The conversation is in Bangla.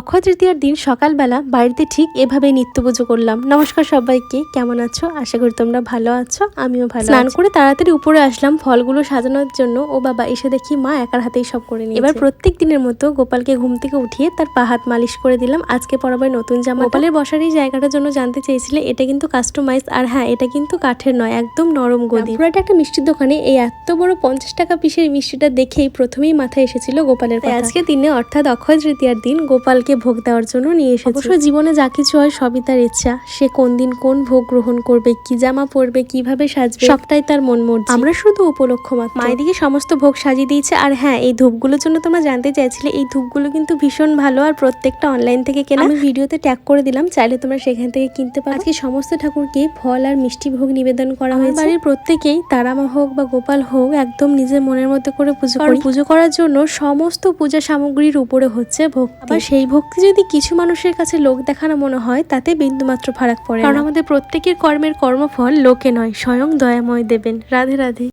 অক্ষয় তৃতীয়ার দিন সকালবেলা বাড়িতে ঠিক এভাবে নিত্য পুজো করলাম। নমস্কার সবাইকে কেমন আছো? আশা করি তোমরা ভালো আছো আমিও ভালো স্নান করে তাড়াতাড়ি উপরে আসলাম ফলগুলো সাজানোর জন্য। ও বাবা এসে দেখি মা একার হাতেই সব করে নিই এবার প্রত্যেক দিনের মতো গোপালকে ঘুম থেকে উঠিয়ে তার পা হাত মালিশ করে দিলাম। আজকে পরাবার নতুন জামা। গোপালের বসার এই জায়গাটার জন্য জানতে চেয়েছিলে এটা কিন্তু কাস্টমাইজ আর হ্যাঁ এটা কিন্তু কাঠের নয় একদম নরম গদি। পুরাটা একটা মিষ্টির দোকানে এই এত বড় পঞ্চাশ টাকা পিসের মিষ্টিটা দেখেই প্রথমেই মাথায় এসেছিল গোপালের আজকে দিনে অর্থাৎ অক্ষয় তৃতীয়ার দিন গোপালকে ভোগ দেওয়ার জন্য নিয়ে এসেছে। অবশ্য জীবনে যা কিছু হয় সবই তার ইচ্ছা। সে কোন দিন কোন ভোগ গ্রহণ করবে কি জামা পরবে কীভাবে সাজবে সবটাই তার মন মর্জি। আমরা শুধু উপলক্ষ মাত্র। মায়ের দিকে সমস্ত ভোগ সাজিয়ে দিয়েছে। আর হ্যাঁ এই ধূপগুলোর জন্য তোমরা জানতে চাইছিলে এই ধূপগুলো কিন্তু ভীষণ ভালো আর প্রত্যেকটা অনলাইন থেকে কেনা। আমি ভিডিওতে ট্যাগ করে দিলাম চাইলে তোমরা সেখান থেকে কিনতে পারো। আজকে সমস্ত ঠাকুরকে ফল আর মিষ্টি ভোগ নিবেদন করা হয়েছে। বাড়ির প্রত্যেকেই তারামা হোক বা গোপাল হোক একদম নিজের মনের মতো করে পুজো করি। পুজো করার জন্য সমস্ত পূজা সামগ্রীর উপরে হচ্ছে ভোগ আবার সেই ভক্তি যদি কিছু মানুষের কাছে লোক দেখানো মনে হয়, তাতে বিন্দুমাত্র ফারাক পড়ে কারণ আমাদের প্রত্যেকের কর্মের কর্মফল লোকে নয়, স্বয়ং দয়াময় দেবেন। রাধে রাধে।